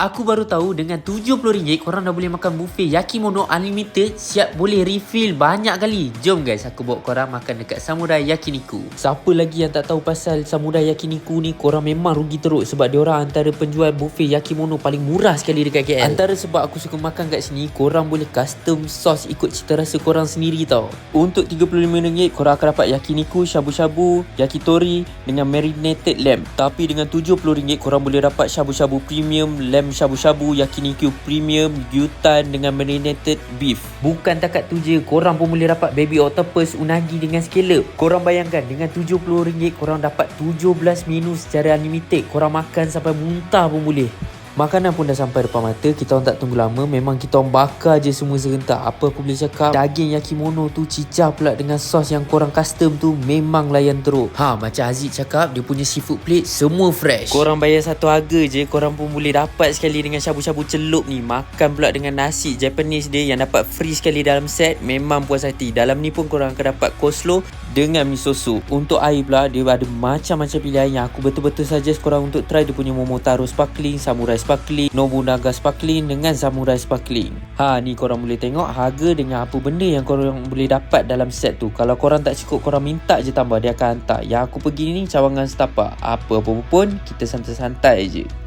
Aku baru tahu dengan RM70 korang dah boleh makan buffet Yakimono Unlimited. Siap boleh refill banyak kali. Jom guys aku bawa korang makan dekat Samurai Yakiniku. Siapa lagi yang tak tahu pasal Samurai Yakiniku ni Korang memang rugi teruk Sebab diorang antara penjual buffet Yakimono paling murah sekali dekat KL Antara sebab aku suka makan kat sini Korang boleh custom sauce ikut cita rasa korang sendiri tau. Untuk RM35 korang akan dapat Yakiniku, Shabu-Shabu, Yakitori dengan marinated lamb. Tapi dengan RM70 korang boleh dapat Shabu-Shabu premium, lamb shabu-shabu, yakiniku premium, gyutan dengan marinated beef. Bukan takat tu je, korang pun boleh dapat baby octopus, unagi dengan scallop. Korang bayangkan dengan RM70 korang dapat 17 menu secara unlimited. Korang makan sampai muntah pun boleh. Makanan pun dah sampai depan mata. Kita orang tak tunggu lama. Memang kita orang bakar je semua serentak. Apa aku boleh cakap? Daging yakimono tu cicah pula dengan sos yang korang custom tu Memang layan teruk. Ha macam Aziz cakap Dia punya seafood plate semua fresh. Korang bayar satu harga je Korang pun boleh dapat sekali dengan syabu-syabu celup ni. Makan pula dengan nasi Japanese dia Yang dapat free sekali dalam set. Memang puas hati. Dalam ni pun korang akan dapat coleslaw dengan miso soup Untuk air pula Dia ada macam-macam pilihan Yang aku betul-betul suggest korang untuk try. Dia punya Momotaro Sparkling Samurai Sparkling Nobunaga Sparkling Dengan Samurai Sparkling. Ha ni korang boleh tengok Harga dengan apa benda Yang korang boleh dapat dalam set tu. Kalau korang tak cukup Korang minta je tambah Dia akan hantar. Yang aku pergi ni Cawangan setapak. Apa-apa pun Kita santai-santai je